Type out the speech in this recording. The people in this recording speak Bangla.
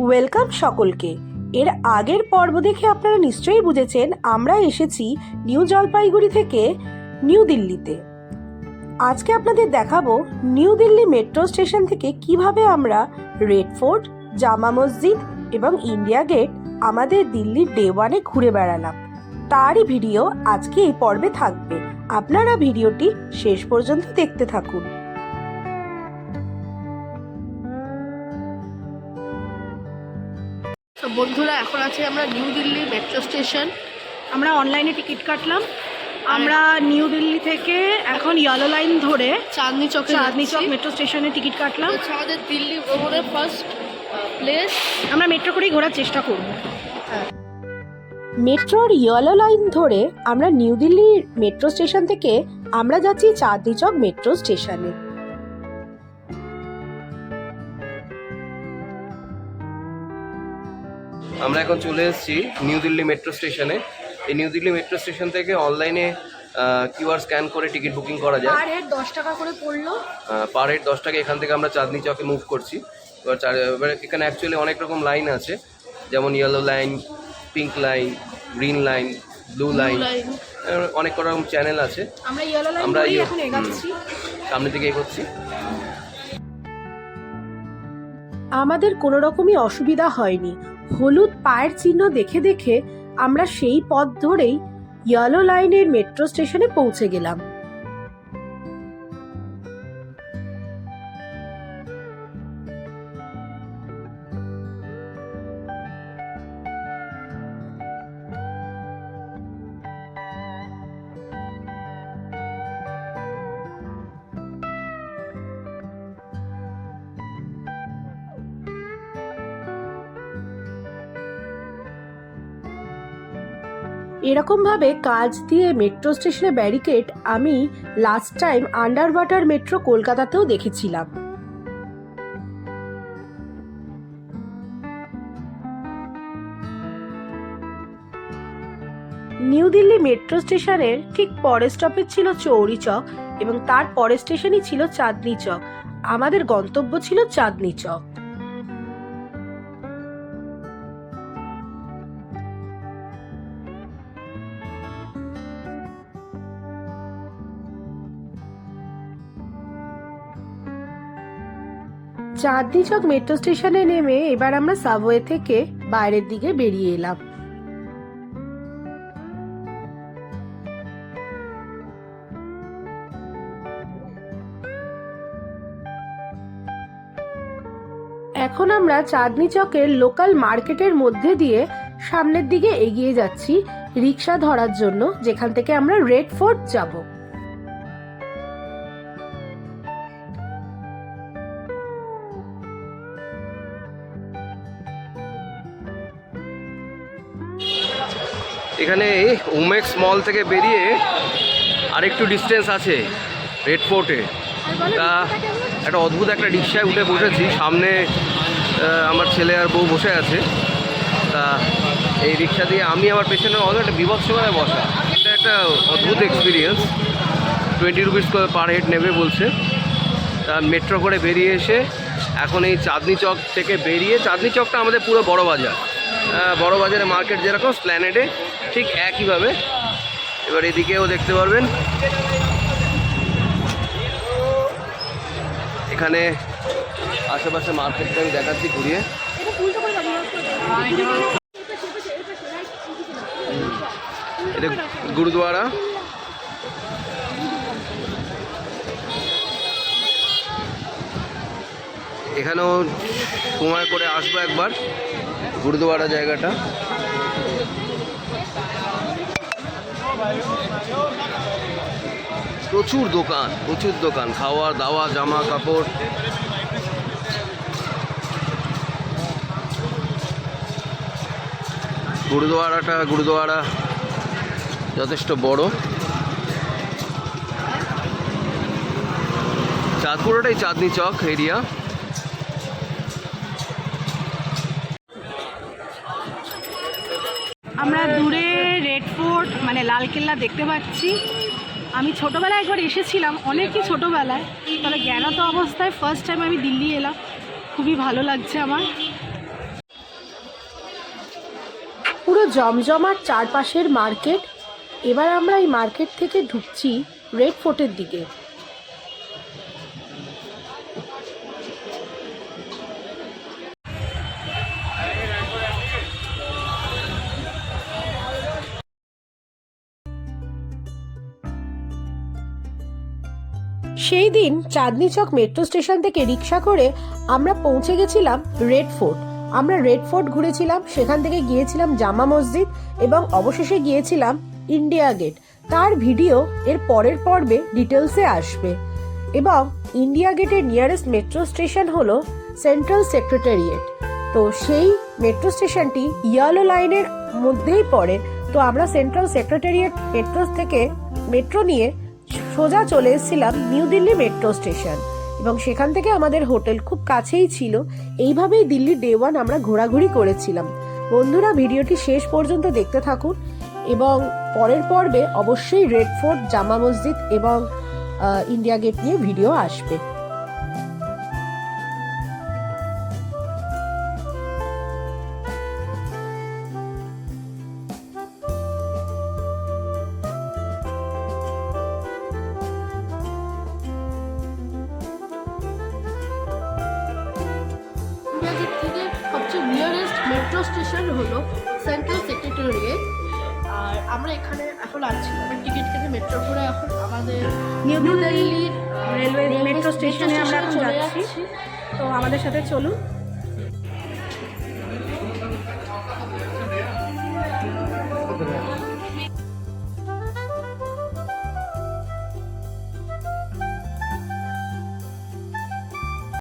ওয়েলকাম সকলকে। এর আগের পর্ব দেখে আপনারা নিশ্চয়ই বুঝেছেন, আমরা এসেছি নিউ জলপাইগুড়ি থেকে নিউ দিল্লিতে। আজকে আপনাদের দেখাবো নিউ দিল্লি মেট্রো স্টেশন থেকে কীভাবে আমরা রেড ফোর্ট, জামা মসজিদ এবং ইন্ডিয়া গেট আমাদের দিল্লির ডে ওয়ানে ঘুরে বেড়ালাম। তারই ভিডিও আজকে এই পর্বে থাকবে। আপনারা ভিডিওটি শেষ পর্যন্ত দেখতে থাকুন। বন্ধুরা এখন আছে আমরা নিউ দিল্লি মেট্রো স্টেশন আমরা অনলাইনে টিকিট কাটলাম। আমরা নিউ দিল্লি থেকে এখন ইয়েলো লাইন ধরে চাঁদনি চকে চাঁদনি চক মেট্রো স্টেশনে টিকিট কাটলাম। আমাদের দিল্লি ভ্রমণের ফার্স্ট প্লেস আমরা মেট্রো করেই ঘোরার চেষ্টা করব। মেট্রোর ইয়েলো লাইন ধরে আমরা নিউ দিল্লির মেট্রো স্টেশন থেকে আমরা যাচ্ছি চাঁদনি চক মেট্রো স্টেশনে আমরা এখন চলে এসেছি নিউ দিল্লি মেট্রো স্টেশনে এই নিউ দিল্লি মেট্রো স্টেশন থেকে অনলাইনে কিউআর স্ক্যান করে টিকিট বুকিং করা যায়। আর এর দশ টাকা করে পড়ল। পার হেড দশ টাকা এখান থেকে আমরা চাঁদনি চকে মুভ করছি। এবার চার- এবার এখানে অ্যাকচুয়ালি অনেক রকম লাইন আছে। যেমন yellow line pink line green line blue line অনেক রকম চ্যানেল আছে। আমরা ইয়েলো লাইন আমরা ইয়ে- এখন এগাচ্ছি। সামনে দিকে এগোচ্ছি। আমাদের কোনো রকমই অসুবিধা হয়নি। হলুদ পায়ের চিহ্ন দেখে দেখে আমরা সেই পথ ধরেই ইয়েলো লাইনের মেট্রো স্টেশনে পৌঁছে গেলাম। এরকমভাবে কাজ দিয়ে মেট্রো স্টেশনে ব্যারিকেড আমি last time under water metro কলকাতাতেও দেখেছিলাম। নিউ দিল্লি মেট্রো স্টেশনের ঠিক পরের স্টপেজ ছিল চৌরি চক এবং তার পরের স্টেশনই ছিল চাঁদনি চক। আমাদের গন্তব্য ছিল চাঁদনি চক। চাঁদনি চক মেট্রো স্টেশনে নেমে এবার আমরা সাবওয়ে থেকে বাইরের দিকে বেরিয়ে এলাম। এখন আমরা চাঁদনি চকের লোকাল মার্কেটের মধ্যে দিয়ে সামনের দিকে এগিয়ে যাচ্ছি রিক্সা ধরার জন্য, যেখান থেকে আমরা রেড ফোর্ট যাব। এখানে উমেক্স মল থেকে বেরিয়ে আরেকটু ডিস্টেন্স আছে রেড ফোর্টে। তা একটা অদ্ভুত একটা রিক্সায় উঠে বসেছি। সামনে আমার ছেলে আর বউ বসে আছে। তা এই রিক্সা দিয়ে আমি আমার পেছনে অত একটা বিভৎসভাবে বসা। এটা একটা অদ্ভুত এক্সপিরিয়েন্স টোয়েন্টি রুপিস করে পার হেড নেবে বলছে। তা মেট্রো করে বেরিয়ে এসে এখন এই চাঁদনি চক থেকে বেরিয়ে চাঁদনি চকটা আমাদের পুরো বড় বাজার। বড় বাজারে মার্কেট যেরকম স্প্ল্যানেডে ঠিক একইভাবে। এবার এদিকেও দেখতে পারবেন। এখানে আশেপাশে মার্কেটটা আমি দেখাচ্ছি ঘুরিয়ে। এটা গুরুদুয়ারা। এখানেও সময় করে আসব একবার, গুরুদুয়ারা জায়গাটা। প্রচুর দোকান প্রচুর দোকান। খাওয়া দাওয়া জামা কাপড় গুরুদুয়ারাটা, গুরুদুয়ারা যথেষ্ট বড়। চাঁদপুরটাই চাঁদনি চক এরিয়া আমরা দূরে রেড ফোর্ট মানে লালকেল্লা দেখতে পাচ্ছি। আমি ছোটোবেলায় একবার এসেছিলাম, অনেকই ছোটোবেলায়। তবে জ্ঞানত অবস্থায় ফার্স্ট টাইম আমি দিল্লি এলাম। খুবই ভালো লাগছে আমার। পুরো জমজমার চারপাশের মার্কেট এবার আমরা এই মার্কেট থেকে ঢুকছি রেড ফোর্টের দিকে। সেই দিন চাঁদনি চক মেট্রো স্টেশন থেকে রিক্সা করে আমরা পৌঁছে গেছিলাম রেড ফোর্ট আমরা রেড ফোর্ট ঘুরেছিলাম, সেখান থেকে গিয়েছিলাম জামা মসজিদ এবং অবশেষে গিয়েছিলাম ইন্ডিয়া গেট তার ভিডিও এর পরের পর্বে ডিটেলসে আসবে। এবং ইন্ডিয়া গেটের নিয়ারেস্ট মেট্রো স্টেশন হলো সেন্ট্রাল সেক্রেটারিয়েট তো সেই মেট্রো স্টেশনটি ইয়েলো লাইনের মধ্যেই পড়ে। তো আমরা সেন্ট্রাল সেক্রেটারিয়েট মেট্রো থেকে মেট্রো নিয়ে সোজা চলে এসেছিলাম নিউ দিল্লি মেট্রো স্টেশন। এবং সেখান থেকে আমাদের হোটেল খুব কাছেই ছিল। এইভাবেই দিল্লি ডে ওয়ান আমরা ঘোরাঘুরি করেছিলাম। বন্ধুরা, ভিডিওটি শেষ পর্যন্ত দেখতে থাকুন। এবং পরের পর্বে অবশ্যই রেড ফোর্ট জামা মসজিদ এবং ইন্ডিয়া গেট নিয়ে ভিডিও আসবে। স্টেশন হলো সেন্ট্রাল সেক্রেটারিয়েট আর আমরা এখানে এখন আছি। আমরা টিকিট কেটে মেট্রো করে এখন আমাদের নিউ নিউ দিল্লি দিল্লির রেলওয়ে মেট্রো স্টেশনে আমরা চলে যাচ্ছি। তো আমাদের সাথে চলুন।